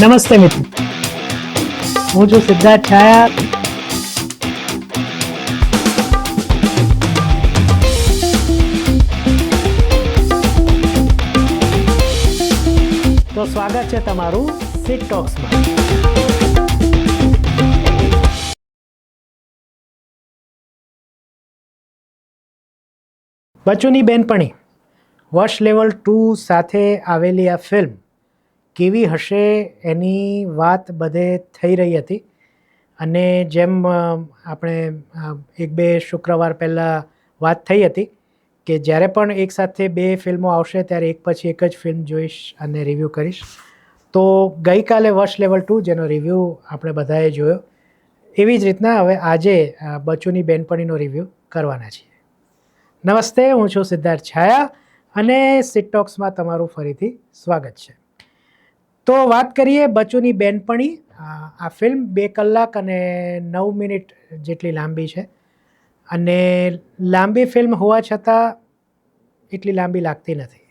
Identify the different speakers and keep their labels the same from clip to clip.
Speaker 1: નમસ્તે મિત્રો. હું છું સિદ્ધાર્થ છાયા. તો સ્વાગત છે તમારું સિટ ટોક્સમાં બચ્ચુની બેનપણી. વર્ષ લેવલ ટુ સાથે આવેલી આ ફિલ્મ કેવી હશે એની વાત બધે થઈ રહી હતી. અને જેમ આપણે એક બે શુક્રવાર પહેલાં વાત થઈ હતી કે જ્યારે પણ એકસાથે બે ફિલ્મો આવશે ત્યારે એક પછી એક જ ફિલ્મ જોઈશ અને રિવ્યૂ કરીશ. તો ગઈકાલે વર્ષ લેવલ ટુ જેનો રિવ્યૂ આપણે બધાએ જોયો. એવી જ રીતના હવે આજે બચુની બેનપણીનો રિવ્યૂ કરવાના છીએ. નમસ્તે, હું છું સિદ્ધાર્થ છાયા અને સિટટોક્સમાં તમારું ફરીથી સ્વાગત છે. તો વાત કરીએ બચુની બેનપણી. આ ફિલ્મ બે કલાક અને નવ મિનિટ જેટલી લાંબી છે. અને લાંબી ફિલ્મ હોવા છતાં એટલી લાંબી લાગતી નથી.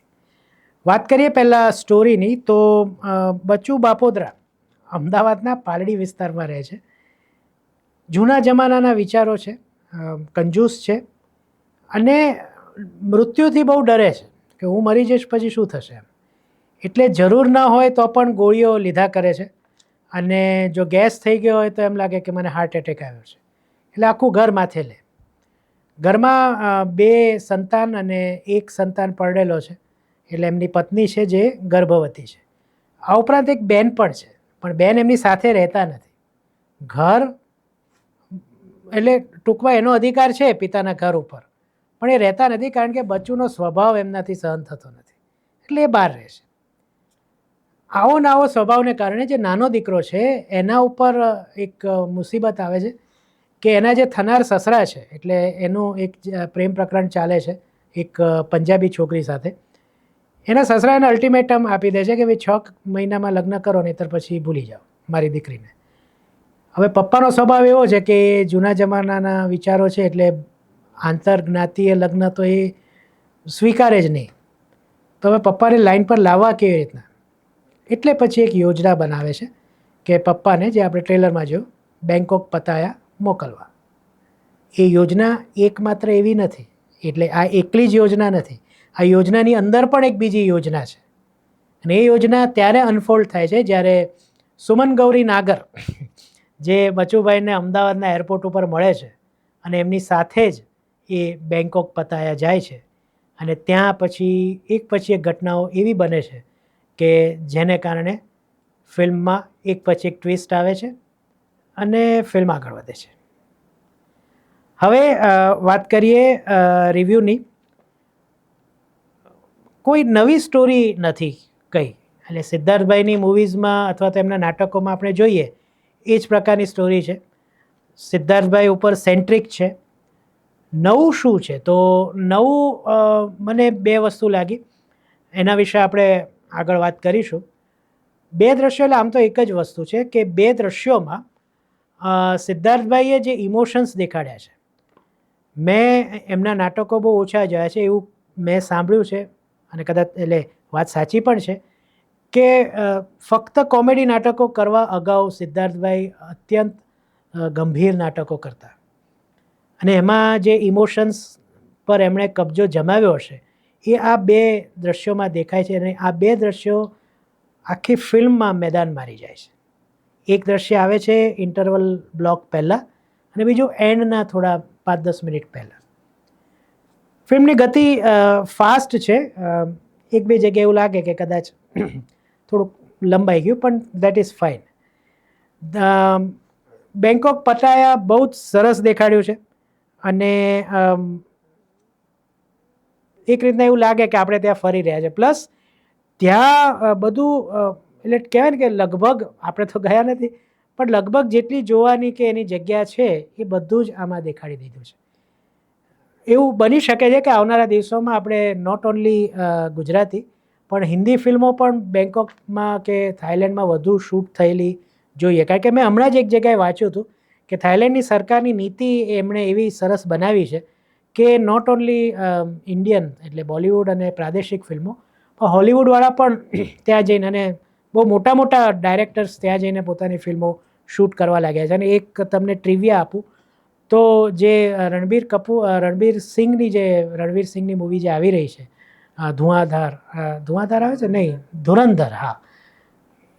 Speaker 1: વાત કરીએ પહેલાં સ્ટોરીની, તો બચ્ચુ બચુ બાપોદરા અમદાવાદના પાલડી વિસ્તારમાં રહે છે. જૂના જમાનાના વિચારો છે કંજૂસ છે અને મૃત્યુથી બહુ ડરે છે કે હું મરી જઈશ પછી શું થશે એમ. એટલે જરૂર ના હોય તો પણ ગોળીઓ લીધા કરે છે. અને જો ગેસ થઈ ગયો હોય તો એમ લાગે કે મને હાર્ટ એટેક આવ્યો છે. એટલે આખું ઘર માથે લે. ઘરમાં બે સંતાન અને એક સંતાન પરડેલો છે. એટલે એમની પત્ની છે જે ગર્ભવતી છે. આ ઉપરાંત એક બેન પણ છે. પણ બેન એમની સાથે રહેતા નથી. ઘર, એટલે ટૂંકમાં એનો અધિકાર છે પિતાના ઘર ઉપર. પણ એ રહેતા નથી કારણ કે બચ્ચુનો સ્વભાવ એમનાથી સહન થતો નથી. એટલે એ બહાર રહે છે. આવો ને આવો સ્વભાવને કારણે જે નાનો દીકરો છે, એના ઉપર એક મુસીબત આવે છે કે એના જે થનાર સસરા છે, એટલે એનું એક પ્રેમ પ્રકરણ ચાલે છે એક પંજાબી છોકરી સાથે. એના સસરા એને અલ્ટિમેટમ આપી દે છે કે ભાઈ છ મહિનામાં લગ્ન કરો, નહીતર પછી ભૂલી જાઓ મારી દીકરીને. હવે પપ્પાનો સ્વભાવ એવો છે કે જૂના જમાનાના વિચારો છે, એટલે આંતરજ્ઞાતીય લગ્ન તો એ સ્વીકારે જ નહીં. તો હવે પપ્પાને લાઈન પર લાવવા કેવી રીતના? એટલે પછી એક યોજના બનાવે છે કે પપ્પાને જે આપણે ટ્રેલરમાં જોયું, બેંકોક પતાયા મોકલવા. એ યોજના એકમાત્ર એવી નથી, એટલે આ એકલી જ યોજના નથી. આ યોજનાની અંદર પણ એક બીજી યોજના છે. અને એ યોજના ત્યારે અનફોલ્ડ થાય છે જ્યારે સુમન ગૌરી નાગર, જે બચુભાઈને અમદાવાદના એરપોર્ટ ઉપર મળે છે અને એમની સાથે જ એ બેંકોક પતાયા જાય છે. અને ત્યાં પછી, એક પછી એક ઘટનાઓ એવી બને છે કે જેને કારણે ફિલ્મમાં એક પછી એક ટ્વિસ્ટ આવે છે અને ફિલ્મ આગળ વધે છે. હવે વાત કરીએ રિવ્યૂની. કોઈ નવી સ્ટોરી નથી કઈ. એટલે સિદ્ધાર્થભાઈની મૂવીઝમાં અથવા તો એમના નાટકોમાં આપણે જોઈએ, એ જ પ્રકારની સ્ટોરી છે. સિદ્ધાર્થભાઈ ઉપર સેન્ટ્રિક છે. નવું શું છે? તો નવું મને બે વસ્તુ લાગી. એના વિશે આપણે આગળ વાત કરીશું. બે દ્રશ્યો, એટલે આમ તો એક જ વસ્તુ છે કે બે દ્રશ્યોમાં સિદ્ધાર્થભાઈએ જે ઇમોશન્સ દેખાડ્યા છે, મેં એમના નાટકો બહુ ઓછા જોયા છે એવું મેં સાંભળ્યું છે અને કદાચ એટલે વાત સાચી પણ છે કે ફક્ત કોમેડી નાટકો કરવા અગાઉ સિદ્ધાર્થભાઈ અત્યંત ગંભીર નાટકો કરતા. અને એમાં જે ઇમોશન્સ પર એમણે કબજો જમાવ્યો હશે એ આ બે દ્રશ્યોમાં દેખાય છે અને આ બે દ્રશ્યો આખી ફિલ્મમાં મેદાન મારી જાય છે. એક દ્રશ્ય આવે છે ઇન્ટરવલ બ્લોક પહેલાં અને બીજું એન્ડના થોડા પાંચ દસ મિનિટ પહેલાં. ફિલ્મની ગતિ ફાસ્ટ છે. એક બે જગ્યાએ એવું લાગે કે કદાચ થોડુંક લંબાઈ ગયું, પણ that is fine Bangkok Pattaya બહુ જ સરસ દેખાડ્યું છે. અને એક રીતના એવું લાગે કે આપણે ત્યાં ફરી રહ્યા છે. પ્લસ ત્યાં બધું એટલે કહેવાય ને કે લગભગ, આપણે તો ગયા નથી, પણ લગભગ જેટલી જોવાની કે એની જગ્યા છે, એ બધું જ આમાં દેખાડી દીધું છે. એવું બની શકે છે કે આવનારા દિવસોમાં આપણે નોટ ઓન્લી ગુજરાતી, પણ હિન્દી ફિલ્મો પણ બેંકોકમાં કે થાઈલેન્ડમાં વધુ શૂટ થયેલી જોઈએ. કારણ કે મેં હમણાં જ એક જગ્યાએ વાંચ્યું હતું કે થાઈલેન્ડની સરકારની નીતિ એમણે એવી સરસ બનાવી છે કે નોટ ઓન્લી ઇન્ડિયન એટલે બોલિવૂડ અને પ્રાદેશિક ફિલ્મો, પણ હોલિવૂડવાળા પણ ત્યાં જઈને અને બહુ મોટા મોટા ડાયરેક્ટર્સ ત્યાં જઈને પોતાની ફિલ્મો શૂટ કરવા લાગ્યા છે. અને એક તમને ટ્રિવિયા આપું, તો જે રણબીર કપૂર રણબીર સિંઘની જે રણવીર સિંઘની મૂવી જે આવી રહી છે ધુઆંધાર ધુઆંધાર આવે છે? નહીં, ધુરંધર, હા.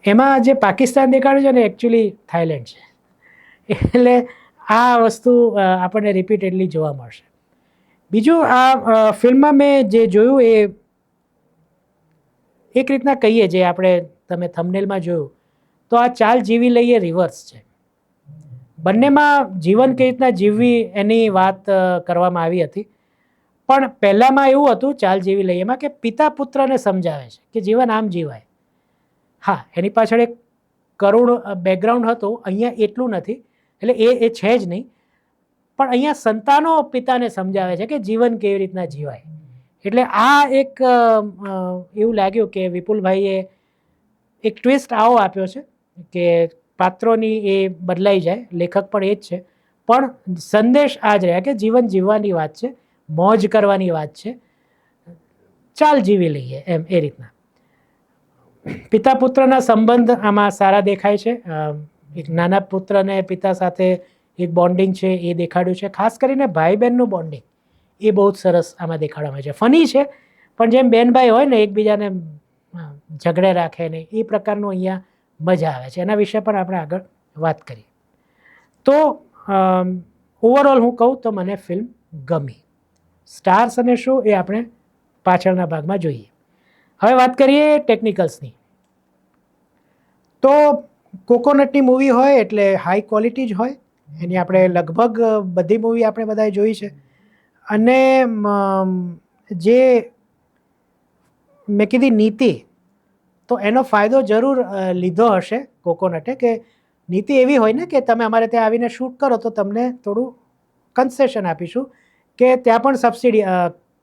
Speaker 1: એમાં જે પાકિસ્તાન દેખાડ્યું છે ને એકચ્યુઅલી થાઈલેન્ડ છે. એટલે આ વસ્તુ આપણને રિપીટેડલી જોવા મળશે. બીજું આ ફિલ્મમાં મેં જે જોયું એ એક રીતના કહીએ જે આપણે તમે થંબનેલમાં જોયું, તો આ ચાલ જીવી લઈએ રિવર્સ છે. બંનેમાં જીવન કઈ રીતના જીવવી એની વાત કરવામાં આવી હતી. પણ પહેલાંમાં એવું હતું ચાલ જીવી લઈએ એમાં કે પિતા પુત્રને સમજાવે છે કે જીવન આમ જીવાય. હા, એની પાછળ એક કરુણ બેકગ્રાઉન્ડ હતું, અહીંયા એટલું નથી. એટલે એ એ છે જ નહીં. પણ અહીંયા સંતાનો પિતાને સમજાવે છે કે જીવન કેવી રીતના જીવાય. એટલે આ એક એવું લાગ્યું કે વિપુલભાઈએ એક ટ્વિસ્ટ આવો આપ્યો છે કે પાત્રોની એ બદલાઈ જાય, લેખક પણ એ જ છે. પણ સંદેશ આ જ રહ્યા કે જીવન જીવવાની વાત છે, મોજ કરવાની વાત છે, ચાલ જીવી લઈએ એમ એ રીતના. પિતા પુત્રના સંબંધ આમાં સારા દેખાય છે. એક નાના પુત્રને પિતા સાથે એક બોન્ડિંગ છે, એ દેખાડ્યું છે. ખાસ કરીને ભાઈ બહેનનું બોન્ડિંગ એ બહુ જ સરસ આમાં દેખાડવામાં છે. ફની છે, પણ જેમ બેન ભાઈ હોય ને, એકબીજાને ઝઘડે રાખે ને, એ પ્રકારનું અહીંયા મજા આવે છે. એના વિશે પણ આપણે આગળ વાત કરીએ. તો ઓવરઓલ હું કહું તો મને ફિલ્મ ગમી. સ્ટાર્સ અને શું એ આપણે પાછળના ભાગમાં જોઈએ. હવે વાત કરીએ ટેકનિકલ્સની તો કોકોનટની મૂવી હોય એટલે હાઈ ક્વોલિટી જ હોય એની આપણે લગભગ બધી મૂવી આપણે બધાએ જોઈ છે. અને જે મેં કીધી નીતિ, તો એનો ફાયદો જરૂર લીધો હશે કોકોનટે કે નીતિ એવી હોય ને કે તમે અમારે ત્યાં આવીને શૂટ કરો તો તમને થોડું કન્સેશન આપીશું કે ત્યાં પણ સબસિડી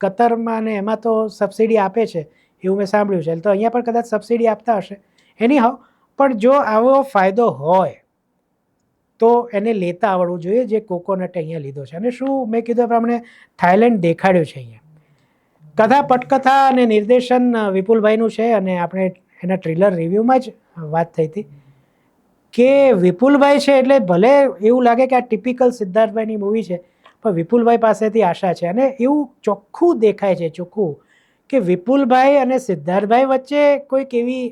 Speaker 1: કતરમાં ને એમાં તો સબસિડી આપે છે એવું મેં સાંભળ્યું છે. તો અહીંયા પણ કદાચ સબસિડી આપતા હશે. એની હાવ પણ જો આવો ફાયદો હોય તો એને લેતા આવડવું જોઈએ જે કોકોનટ અહીંયા લીધો છે. અને શું મેં કીધું પ્રમાણે થાઇલેન્ડ દેખાડ્યું છે અહીંયા. કથા, પટકથા અને નિર્દેશન વિપુલભાઈનું છે અને આપણે એના ટ્રેલર રિવ્યૂમાં જ વાત થઈ હતી કે વિપુલભાઈ છે એટલે ભલે એવું લાગે કે આ ટિપિકલ સિદ્ધાર્થભાઈની મૂવી છે, પણ વિપુલભાઈ પાસેથી આશા છે. અને એવું ચોખ્ખું દેખાય છે, ચોખ્ખું, કે વિપુલભાઈ અને સિદ્ધાર્થભાઈ વચ્ચે કોઈક એવી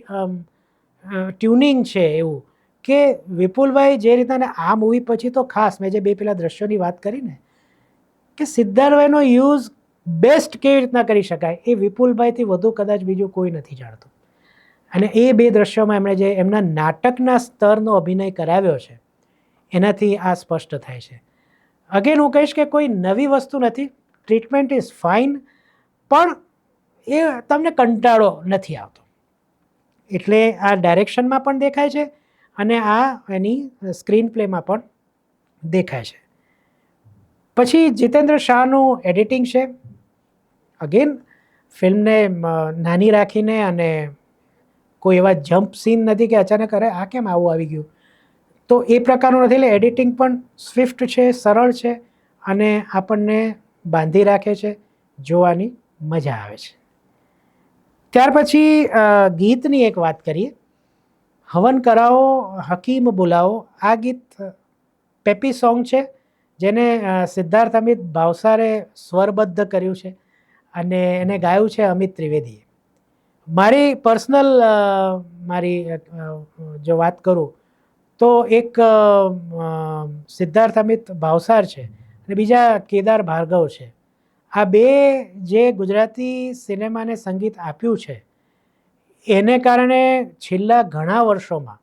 Speaker 1: ટ્યુનિંગ છે એવું. કે વિપુલભાઈ જે રીતના આ મૂવી પછી તો ખાસ મેં જે બે પેલા દ્રશ્યોની વાત કરી ને કે સિદ્ધાર્થભાઈનો યુઝ બેસ્ટ કેવી રીતના કરી શકાય એ વિપુલભાઈથી વધુ કદાચ બીજું કોઈ નથી જાણતું. અને એ બે દ્રશ્યોમાં એમણે જે એમના નાટકના સ્તરનો અભિનય કરાવ્યો છે, એનાથી આ સ્પષ્ટ થાય છે. અગેન હું કહીશ કે કોઈ નવી વસ્તુ નથી ટ્રીટમેન્ટ ઇઝ ફાઇન પણ એ તમને કંટાળો નથી આવતો. એટલે આ ડાયરેક્શનમાં પણ દેખાય છે અને આ એની સ્ક્રીન પ્લેમાં પણ દેખાય છે. પછી જીતેન્દ્ર શાહનું એડિટિંગ છે. અગેન ફિલ્મને નાની રાખીને અને કોઈ એવા જમ્પ સીન નથી કે અચાનક અરે આ કેમ આવું આવી ગયું? તો એ પ્રકારનું નથી, એટલે એડિટિંગ પણ સ્વિફ્ટ છે, સરળ છે અને આપણને બાંધી રાખે છે, જોવાની મજા આવે છે. ત્યાર પછી ગીતની એક વાત કરીએ. હવન કરાવો, હકીમ બોલાવો. આ ગીત પેપી સોંગ છે, જેને સિદ્ધાર્થ અમિત ભાવસારે સ્વરબદ્ધ કર્યું છે અને એને ગાયું છે અમિત ત્રિવેદીએ. મારી પર્સનલ મારી જો વાત કરું, તો એક સિદ્ધાર્થ અમિત ભાવસાર છે અને બીજા કેદાર ભાર્ગવ છે. આ બે જે ગુજરાતી સિનેમાને સંગીત આપ્યું છે એને કારણે છેલ્લા ઘણા વર્ષોમાં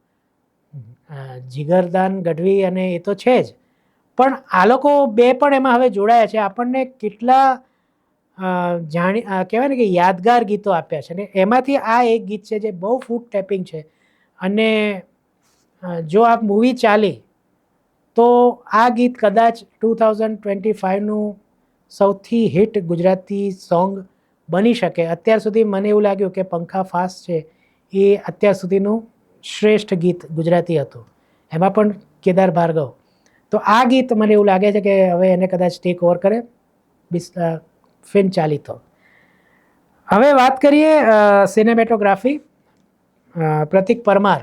Speaker 1: જીગરદાન ગઢવી અને એ તો છે જ, પણ આ લોકો બે પણ એમાં હવે જોડાયા છે. આપણને કેટલા જાણી કહેવાય ને કે યાદગાર ગીતો આપ્યા છે. ને એમાંથી આ એક ગીત છે જે બહુ ફૂટ ટેપિંગ છે. અને જો આ મૂવી ચાલી, તો આ ગીત કદાચ ટુ થાઉઝન્ડ ટ્વેન્ટી ફાઇવનું સૌથી હિટ ગુજરાતી સોંગ બની શકે. અત્યાર સુધી મને એવું લાગ્યું કે પંખા ફાસ્ટ છે, એ અત્યાર સુધીનું શ્રેષ્ઠ ગીત ગુજરાતી હતું. એમાં પણ કેદાર ભાર્ગવ. તો આ ગીત મને એવું લાગે છે કે હવે એને કદાચ ટેક ઓવર કરે. ફિલ્મ ચાલી તો. હવે વાત કરીએ સિનેમેટોગ્રાફી પ્રતિક પરમાર.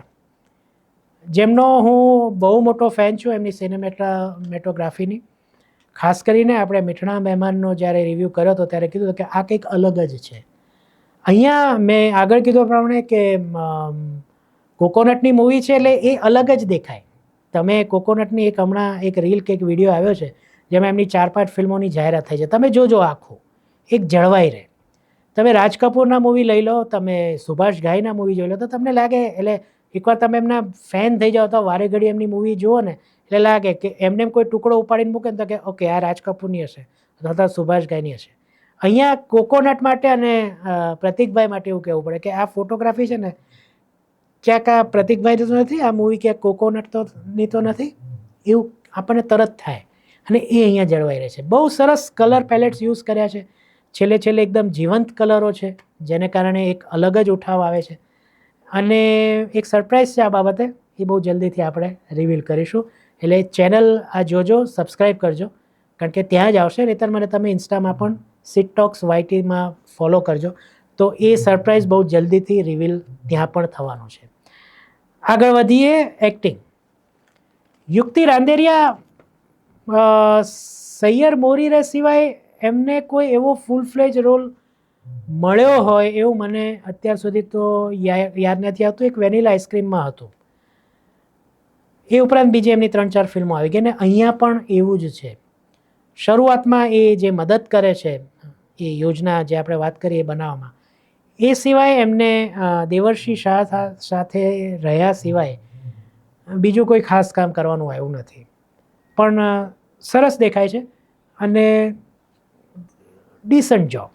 Speaker 1: જેમનો હું બહુ મોટો ફેન છું એમની સિનેમેટોગ્રાફીની ખાસ કરીને આપણે મીઠણા મહેમાનનો જ્યારે રિવ્યૂ કર્યો હતો ત્યારે કીધું કે આ કંઈક અલગ જ છે. અહીંયા મેં આગળ કીધું પ્રમાણે કે કોકોનટની મૂવી છે એટલે એ અલગ જ દેખાય. તમે કોકોનટની એક હમણાં એક રીલ કે એક વીડિયો આવ્યો છે, જેમાં એમની ચાર પાંચ ફિલ્મોની જાહેરાત થઈ છે. તમે જોજો આખું. એક જળવાઈ રહે. તમે રાજ કપૂરના મૂવી લઈ લો, તમે સુભાષ ઘાઈના મૂવી જોઈ લો, તો તમને લાગે, એટલે એકવાર તમે એમના ફેન થઈ જાઓ તો વારે ઘડી એમની મૂવી જુઓ ને એટલે લાગે કે એમને એમ કોઈ ટુકડો ઉપાડીને મૂકે ને તો કે, ઓકે, આ રાજ કપૂરની હશે અથવા સુભાષ ગાયની હશે. અહીંયા કોકોનટ માટે અને પ્રતિકભાઈ માટે એવું કહેવું પડે કે આ ફોટોગ્રાફી છે ને, ક્યાંક આ પ્રતિકભાઈ તો નથી, આ મૂવી ક્યાંક કોકોનટ તો, ની તો નથી, એવું આપણને તરત થાય. અને એ અહીંયા જળવાઈ રહે છે. બહુ સરસ કલર પેલેટ્સ યુઝ કર્યા છે. છેલ્લે છેલ્લે એકદમ જીવંત કલરો છે, જેને કારણે એક અલગ જ ઉઠાવ આવે છે. અને એક સરપ્રાઈઝ છે આ બાબતે, એ બહુ જલ્દીથી આપણે રિવીલ કરીશું. એટલે ચેનલ આ જોજો સબસ્ક્રાઈબ કરજો, કારણ કે ત્યાં જ આવશે, નહીતર મને તમે ઇન્સ્ટામાં પણ સીટ ટોક્સ વાયટીમાં ફોલો કરજો. તો એ સરપ્રાઈઝ બહુ જલ્દીથી રિવીલ ત્યાં પણ થવાનું છે. આગળ વધીએ એક્ટિંગ યુક્તિ રાંદેરિયા સૈયર સૈયર મોરીરે સિવાય એમને કોઈ એવો ફૂલ ફ્લેજ રોલ મળ્યો હોય એવું મને અત્યાર સુધી તો યાદ નથી આવતું. એક વેનીલા આઈસ્ક્રીમમાં હતું. એ ઉપરાંત બીજી એમની ત્રણ ચાર ફિલ્મો આવી ગઈ. અને અહીંયા પણ એવું જ છે. શરૂઆતમાં એ જે મદદ કરે છે, એ યોજના જે આપણે વાત કરીએ બનાવવામાં, એ સિવાય એમને દેવર્ષિ શાહ સાથે રહ્યા સિવાય બીજું કોઈ ખાસ કામ કરવાનું આવ્યું નથી. પણ સરસ દેખાય છે અને decent job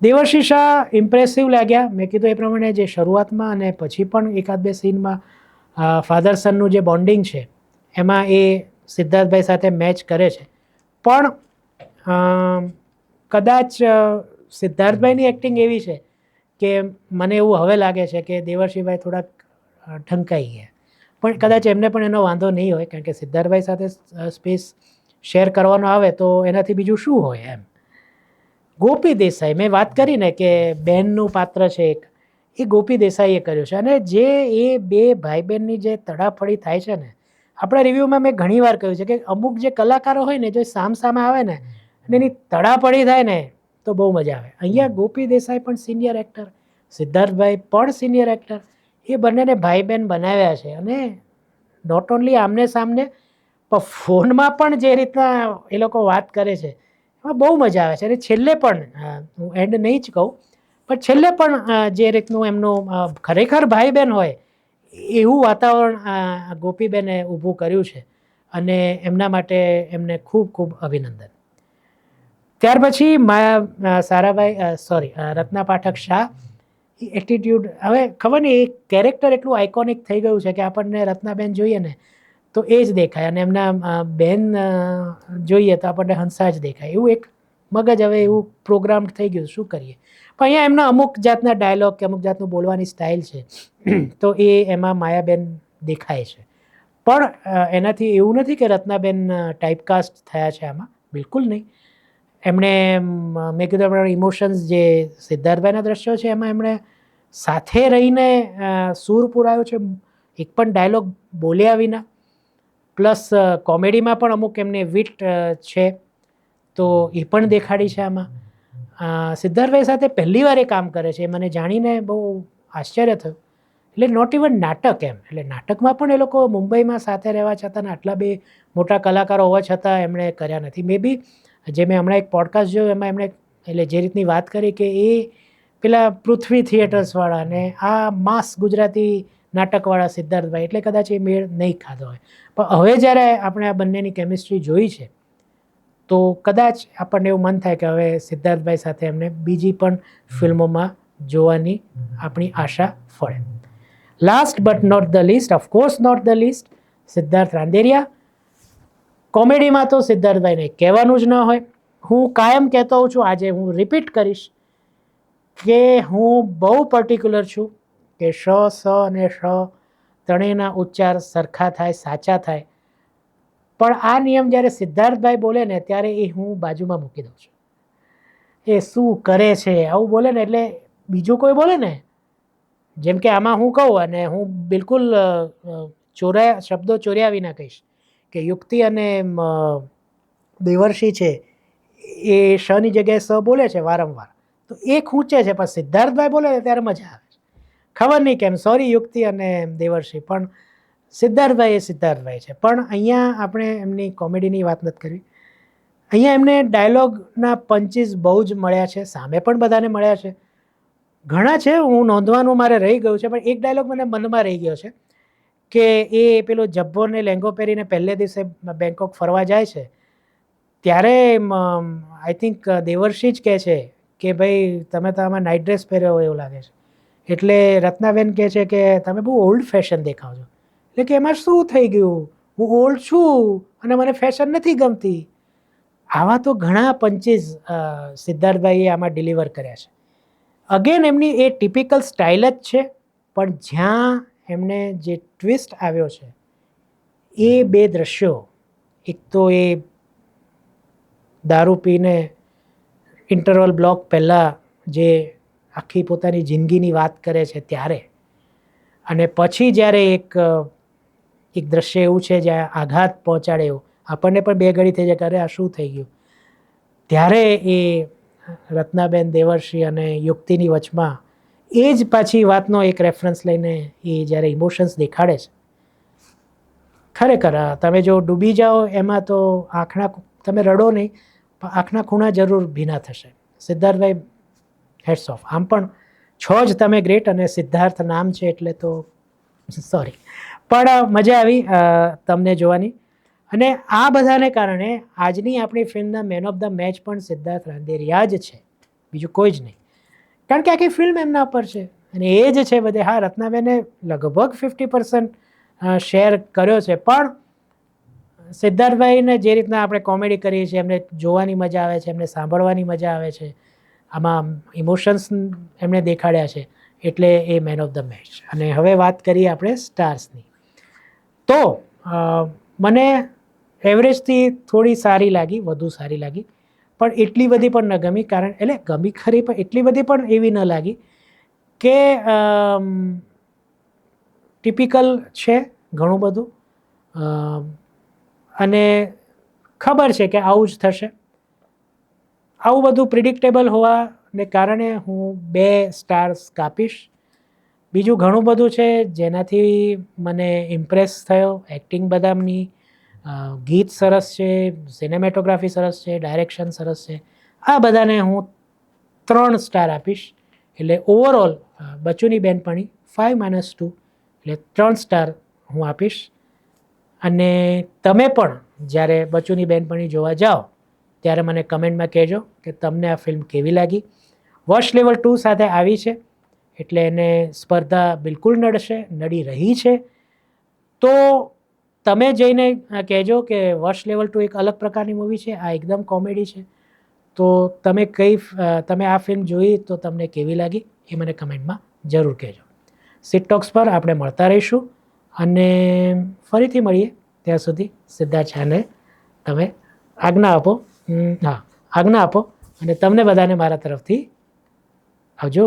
Speaker 1: Devarshi Shah impressive લાગ્યા. મેં કીધું એ પ્રમાણે જે શરૂઆતમાં અને પછી પણ એકાદ બે સીનમાં ફાધર સનનું જે બોન્ડિંગ છે, એમાં એ સિદ્ધાર્થભાઈ સાથે મેચ કરે છે. પણ કદાચ સિદ્ધાર્થભાઈની એક્ટિંગ એવી છે કે મને એવું હવે લાગે છે કે દેવર્ષિભાઈ થોડાક ઢંકાઈ ગયા. પણ કદાચ એમને પણ એનો વાંધો નહીં હોય, કારણ કે સિદ્ધાર્થભાઈ સાથે સ્પેસ શેર કરવાનો આવે તો એનાથી બીજું શું હોય એમ. ગોપી દેસાઈ, મેં વાત કરીને કે બેનનું પાત્ર છે એક. એ ગોપી દેસાઈએ કર્યો છે. અને જે એ બે ભાઈ બહેનની જે તડાફડી થાય છે ને, આપણા રિવ્યૂમાં મેં ઘણી વાર કહ્યું છે કે અમુક જે કલાકારો હોય ને, જો સામ સામે આવે ને, અને એની તડાફડી થાય ને, તો બહુ મજા આવે. અહીંયા ગોપી દેસાઈ પણ સિનિયર એક્ટર સિદ્ધાર્થભાઈ પણ સિનિયર એક્ટર એ બંનેને ભાઈ બહેન બનાવ્યા છે. અને નોટ ઓનલી આમને સામને, પણ ફોનમાં પણ જે રીતના એ લોકો વાત કરે છે, એમાં બહુ મજા આવે છે. અને છેલ્લે પણ, હું એન્ડ નહીં જ કહું પણ છેલ્લે પણ જે રીતનું એમનું ખરેખર ભાઈ બહેન હોય, એવું વાતાવરણ ગોપીબેને ઊભું કર્યું છે. અને એમના માટે એમને ખૂબ ખૂબ અભિનંદન. ત્યાર પછી માયા સારાભાઈ સોરી રત્ના પાઠક શાહ એટીટ્યુડ હવે ખબર નહીં, એ કેરેક્ટર એટલું આઇકોનિક થઈ ગયું છે કે આપણને રત્નાબેન જોઈએ ને, તો એ જ દેખાય. અને એમના બેન જોઈએ તો આપણને હંસા જ દેખાય. એવું એક મગજ હવે એવું પ્રોગ્રામ થઈ ગયું શું કરીએ? પણ અહીંયા એમના અમુક જાતના ડાયલોગ કે અમુક જાતનું બોલવાની સ્ટાઇલ છે. તો એ એમાં માયાબેન દેખાય છે. પણ એનાથી એવું નથી કે રત્નાબેન ટાઈપકાસ્ટ થયા છે આમાં. બિલકુલ નહીં. એમણે મ, કીધું ઇમોશન્સ જે સિદ્ધાર્થભાઈના દ્રશ્યો છે એમાં એમણે સાથે રહીને સૂર પુરાયો છે. એક પણ ડાયલોગ બોલ્યા વિના. પ્લસ કોમેડીમાં પણ અમુક એમને વિટ છે. તો એ પણ દેખાડી છે આમાં. સિદ્ધાર્થભાઈ સાથે પહેલી વાર એ કામ કરે છે મને જાણીને બહુ આશ્ચર્ય થયું. એટલે નોટ ઇવન નાટક એમ, એટલે નાટકમાં પણ એ લોકો મુંબઈમાં સાથે રહેવા છતાં આટલા બે મોટા કલાકારો હોવા છતાં એમણે કર્યા નથી. મે બી જે મેં હમણાં એક પોડકાસ્ટ જોયો, એમાં એમણે એટલે જે રીતની વાત કરી કે એ પેલા પૃથ્વી થિયેટર્સવાળા ને આ માસ ગુજરાતી નાટકવાળા સિદ્ધાર્થભાઈ, એટલે કદાચ એ મેળ નહીં ખાધો હોય. પણ હવે જ્યારે આપણે આ બંનેની કેમિસ્ટ્રી જોઈ છે તો કદાચ આપણને એવું મન થાય કે હવે સિદ્ધાર્થભાઈ સાથે એમને બીજી પણ ફિલ્મોમાં જોવાની આપણી આશા ફળે. Last but not the least of course not the least Siddharth Randeria. કોમેડીમાં તો સિદ્ધાર્થભાઈને કહેવાનું જ ન હોય. હું કાયમ કહેતો હોઉં છું આજે હું રિપીટ કરીશ કે હું બહુ પર્ટિક્યુલર છું કે શ સ અને શ ત્રણેયના ઉચ્ચાર સરખા થાય સાચા થાય. પણ આ નિયમ જ્યારે સિદ્ધાર્થભાઈ બોલે ને, ત્યારે એ હું બાજુમાં મૂકી દઉં છું. એ શું કરે છે, આવું બોલે ને એટલે બીજું કોઈ બોલે ને? જેમ કે આમાં હું કહું અને હું બિલકુલ ચોર્યા, શબ્દો ચોર્યા વિના કહીશ કે યુક્તિ અને દેવર્ષિ છે, એ શની જગ્યાએ સ બોલે છે વારંવાર. તો એ ખૂંચે છે, પણ સિદ્ધાર્થભાઈ બોલે ત્યારે મજા આવે છે. ખબર નહીં કેમ સોરી યુક્તિ અને દેવર્ષિ પણ સિદ્ધાર્થભાઈ એ સિદ્ધાર્થભાઈ છે. પણ અહીંયા આપણે એમની કોમેડીની વાત નથી કરવી. અહીંયા એમને ડાયલોગના પંચીસ બહુ જ મળ્યા છે. સામે પણ બધાને મળ્યા છે. ઘણા છે, હું નોંધવાનું મારે રહી ગયું છે, પણ એક ડાયલોગ મને મનમાં રહી ગયો છે કે એ પેલો જબ્બોને લેંગો પહેરીને પહેલે દિવસે બેંકોક ફરવા જાય છે. ત્યારે આઈ થિંક દેવર્ષિ જ કહે છે કે ભાઈ, તમે તો આમાં નાઇટ ડ્રેસ પહેર્યો હોય એવું લાગે છે. એટલે રત્નાબેન કહે છે કે, તમે બહુ ઓલ્ડ ફેશન દેખાવ છો. એટલે કે એમાં શું થઈ ગયું? હું ઓલ્ડ છું અને મને ફેશન નથી ગમતી. આવા તો ઘણા પંચીસ સિદ્ધાર્થભાઈએ આમાં ડિલિવર કર્યા છે. અગેન એમની એ ટિપિકલ સ્ટાઇલ જ છે, પણ જ્યાં એમને જે ટ્વિસ્ટ આવ્યો છે, એ બે દ્રશ્યો, એક તો એ દારૂ પીને ઇન્ટરવલ બ્લોક પહેલાં જે આખી પોતાની જિંદગીની વાત કરે છે ત્યારે, અને પછી જ્યારે એક એક દ્રશ્ય એવું છે જ્યાં આઘાત પહોંચાડે એવું આપણને પણ બે ઘડી થઈ જાય કે અરે આ શું થઈ ગયું? ત્યારે એ રત્નાબેન દેવર્ષિ અને યુક્તિની વચમાં એ જ પાછી વાતનો એક રેફરન્સ લઈને એ જ્યારે ઇમોશન્સ દેખાડે છે. ખરેખર તમે જો ડૂબી જાઓ એમાં તો આંખના તમે રડો નહીં, પણ આંખના ખૂણા જરૂર ભીના થશે. સિદ્ધાર્થભાઈ હેડ્સ ઓફ આમ પણ છો જ તમે ગ્રેટ અને સિદ્ધાર્થ નામ છે એટલે તો સોરી પણ મજા આવી તમને જોવાની. અને આ બધાને કારણે આજની આપણી ફિલ્મના મેન ઓફ ધ મેચ પણ સિદ્ધાર્થ રાંદેરિયા જ છે. બીજું કોઈ જ નહીં. કારણ કે આખી ફિલ્મ એમના પર છે. અને એ જ છે બધે. હા, રત્નાબેને લગભગ ફિફ્ટી પર્સન્ટ શેર કર્યો છે. પણ, સિદ્ધાર્થભાઈને જે રીતના આપણે કોમેડી કરીએ છીએ, એમને જોવાની મજા આવે છે, એમને સાંભળવાની મજા આવે છે, આમાં ઇમોશન્સ એમણે દેખાડ્યા છે, એટલે એ મેન ઓફ ધ મેચ અને હવે વાત કરીએ આપણે સ્ટાર્સની. તો મને એવરેજથી થોડી સારી લાગી, વધુ સારી લાગી. પણ એટલી બધી પણ ન ગમી, કારણ એટલે ગમી ખરી, પણ એટલી બધી પણ એવી ન લાગી કે ટિપિકલ છે ઘણું બધું. અને ખબર છે કે આવું જ થશે. આવું બધું પ્રિડિક્ટેબલ હોવાને કારણે હું બે સ્ટાર્સ કાપીશ. બીજું ઘણું બધું છે, જેનાથી મને ઇમ્પ્રેસ થયો એક્ટિંગ બદામની. ગીત સરસ છે સિનેમેટોગ્રાફી સરસ છે ડાયરેક્શન સરસ છે. આ બધાને હું ત્રણ સ્ટાર આપીશ. એટલે ઓવરઓલ બચુની બેનપણી ફાઇવ માઇનસ ટુ એટલે ત્રણ સ્ટાર હું આપીશ. અને તમે પણ જ્યારે બચુની બેનપણી જોવા જાઓ, ત્યારે મને કમેન્ટમાં કહેજો કે તમને આ ફિલ્મ કેવી લાગી. વોશ લેવલ ટુ સાથે આવી છે. એટલે એને સ્પર્ધા બિલકુલ નડશે, નડી રહી છે. તો તમે જઈને કહેજો કે વર્ષ લેવલ ટુ એક અલગ પ્રકારની મૂવી છે, આ એકદમ કોમેડી છે. તો તમે કઈ તમે આ ફિલ્મ જોઈ તો તમને કેવી લાગી એ મને કમેન્ટમાં જરૂર કહેજો. સિટટોક્સ પર આપણે મળતા રહીશું અને ફરીથી મળીએ ત્યાં સુધી સિદ્ધાર્થ છાને તમે આજ્ઞા આપો. હા, આજ્ઞા આપો અને તમને બધાને મારા તરફથી આવજો.